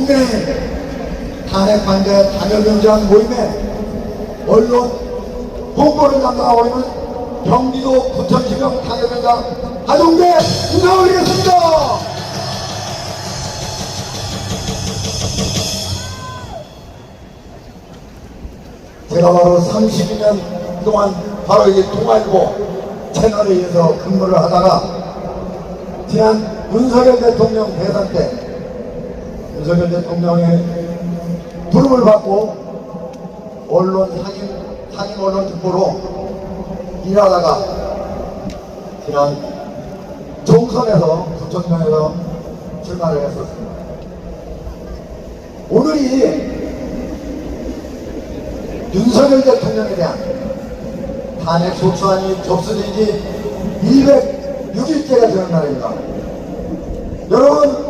국내 탄핵 반대 단열병장 모임에 언론 홍보를 담당하고 있는 경기도 부천시청 탄핵병장 하동대 인사올리겠습니다. 제가 바로 32년 동안 바로 이 동아일보 채널에 의해서 근무를 하다가 지난 윤석열 대통령 대선 때 윤석열 대통령의 부름을 받고 언론 상임, 상임 언론 특보로 일하다가 지난 총선에서 부천동에서 출마를 했었습니다. 오늘이 윤석열 대통령에 대한 탄핵 소추안이 접수된 지 206일째가 되는 날입니다. 여러분, 이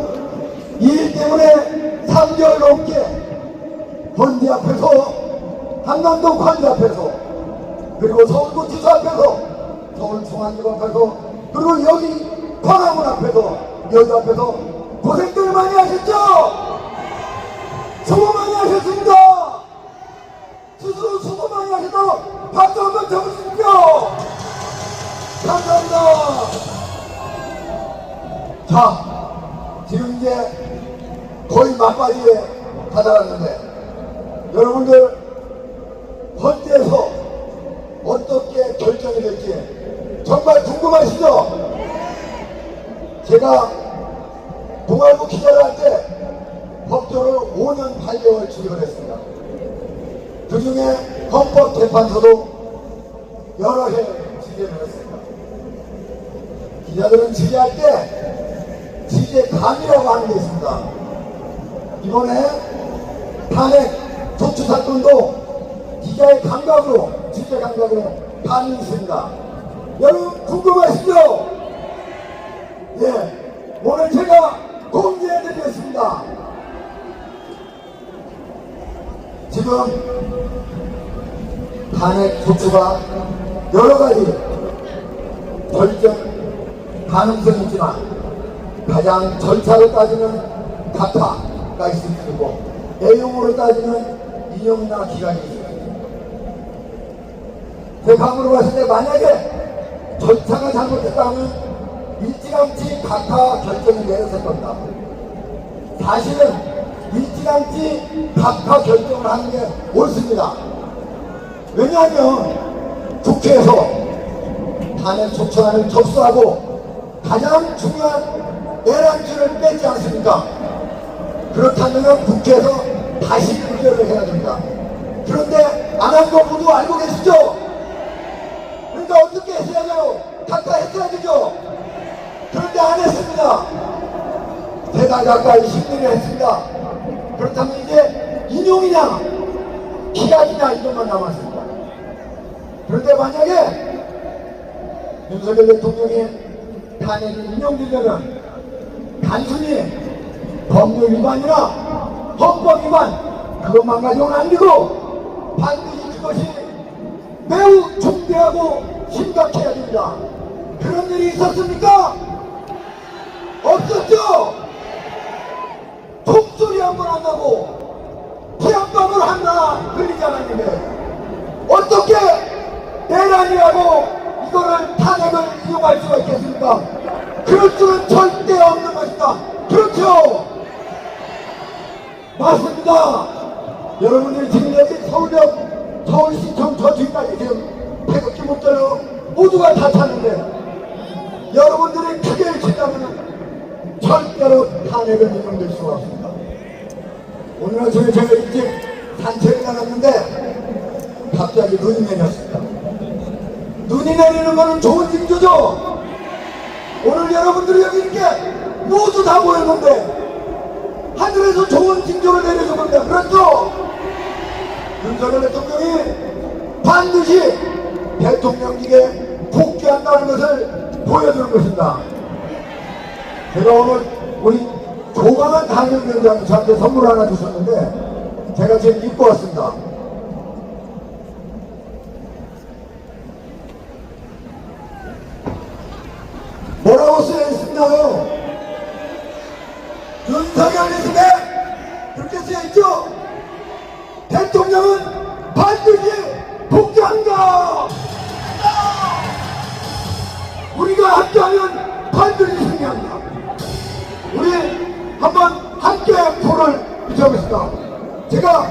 일 때문에 3개월 넘게 본디 앞에서, 한남동 관지 앞에서, 그리고 서울구치소 앞에서, 서울중앙지검 앞에서, 그리고 여기 광화문 앞에서, 여기 앞에서 고생들 많이 하셨죠? 수고 많이 하셨습니다! 스스로 수고 많이 하셨다고 박수 한번 쳐주십시오! 감사합니다! 자, 지금 이제 거의 막바지에 다다랐는데, 여러분들, 헌재에서 어떻게 결정이 될지 정말 궁금하시죠? 제가 동아일보 기자를 할 때 법조를 5년 8개월 출입을 했습니다. 그 중에 헌법재판소도 여러 해 취재를 했습니다. 기자들은 취재할 때 취재 감이라고 하는 게 있습니다. 이번에 탄핵 조추 사건도 기자의 감각으로 취재 감각으로 감이 있습니다. 여러분 궁금하시죠? 예, 오늘 제가 공개해드리겠습니다. 지금 탄핵 조추가 여러 가지 결정 가능성이 있지만 가장 절차로 따지면 각하 수 있고 내용으로 따지면 인용이나 기간이 있습니다. 제 감으로 봤을 때 만약에 절차가 잘못됐다면 일찌감치 각하 결정이 내렸을 겁니다. 사실은 일찌감치 각하 결정을 하는 게 옳습니다. 왜냐하면 국회에서 탄핵 소추안을 접수하고 가장 중요한 내란줄을 뺐지 않습니까? 그렇다면 국회에서 다시 의결을 해야 됩니다. 그런데 안 한 거 모두 알고 계시죠? 그러니까 어떻게 했어야죠? 각하 했어야 되죠? 그런데 안 했습니다. 대단 가까이 심리를 했습니다. 그렇다면 이제 인용이냐 기간이냐 이것만 남았습니다. 그런데 만약에 윤석열 대통령이 탄핵이 인용되려면 단순히 법률 위반이나 헌법 위반 그것만 가지고는 안 되고 반드시 그것이 매우 중대하고 심각해야 됩니다. 그런 일이 있었습니까? 없었죠? 총소리 한 번 안 나고 피한방울 하나 흘리지 않았는데 어떻게 내란이라고 이거를 탄핵을 이용할 수가 있겠습니까? 그럴 수는 절대 없는 것이다. 그렇죠? 맞습니다. 여러분들이 지금 여기 서울역, 서울시청 저 뒤까지 지금 태극기 목자로 모두가 다 탔는데 여러분들이 크게 친다면 절대로 탄핵을 인용될 수가 없습니다. 오늘 아침에 제가 일찍 산책을 나갔는데 갑자기 눈이 내렸습니다. 눈이 내리는 거는 좋은 징조죠. 오늘 여러분들이 여기 이렇게 모두 다 모였는데 하늘에서 좋은 징조를 윤석열 대통령이 반드시 대통령직에 복귀한다는 것을 보여주는 것입니다. 제가 오늘 우리 조강한 당연위원장이 저한테 선물 하나 주셨는데 제가 지금 입고 왔습니다. 뭐라고 반드시 복귀한다. 우리가 함께하면 반드시 승리한다. 우리 한번 함께 불을 붙여보겠습니다 제가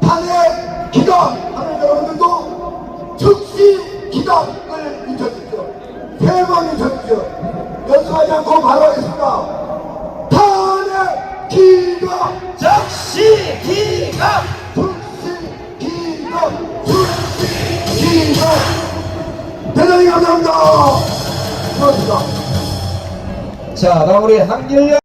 반에 기도하는 여러분들도 즉시 기도을 잊어주십시오. 세번 잊어주십시오. 기각! 대단히 감사합니다. 고맙습니다. 자 우리 한길령